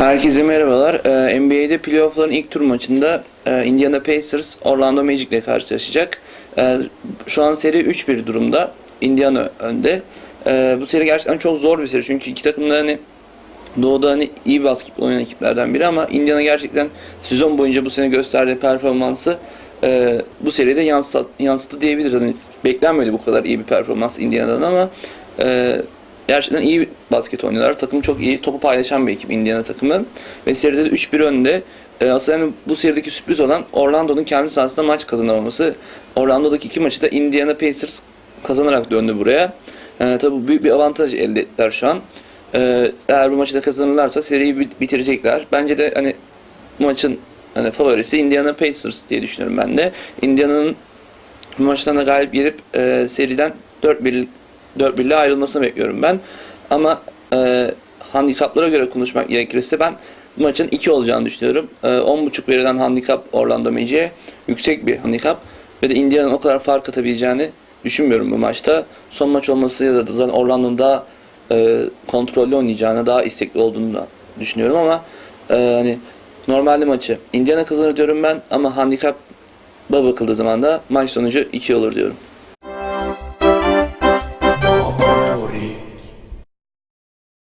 Herkese merhabalar. Ee, NBA'de playoff'ların ilk tur maçında e, Indiana Pacers Orlando Magic ile karşılaşacak. Ee, şu an seri 3-1 durumda. Indiana önde. Ee, bu seri gerçekten çok zor bir seri çünkü iki takım da hani Doğu'da hani iyi basketbol oynayan ekiplerden biri ama Indiana gerçekten sezon boyunca bu sene gösterdiği performansı e, bu seride yansıt, yansıttı diyebiliriz. Hani beklenmedi bu kadar iyi bir performans Indiana'dan ama e, gerçekten iyi basket oynuyorlar. Takım çok iyi. Topu paylaşan bir ekip Indiana takımı. Ve seride de 3-1 önde. E, aslında yani bu serideki sürpriz olan Orlando'nun kendi sahasında maç kazanamaması. Orlando'daki iki maçı da Indiana Pacers kazanarak döndü buraya. E, tabi bu büyük bir avantaj elde ettiler şu an. E, eğer bu maçı da kazanırlarsa seriyi bit- bitirecekler. Bence de hani maçın hani favorisi Indiana Pacers diye düşünüyorum ben de. Indiana'nın maçtan da galip gelip e, seriden 4-1 4-1 ile ayrılmasını bekliyorum ben. Ama e, handikaplara göre konuşmak gerekirse ben bu maçın 2 olacağını düşünüyorum. E, 10.5 verilen handikap Orlando Magic'e yüksek bir handikap. Ve de Indiana'nın o kadar fark atabileceğini düşünmüyorum bu maçta. Son maç olması ya da zaten Orlando'nun daha e, kontrollü oynayacağını, daha istekli olduğunu da düşünüyorum ama e, hani normalde maçı Indiana kazanır diyorum ben ama handikap bakıldığı zaman da maç sonucu 2 olur diyorum.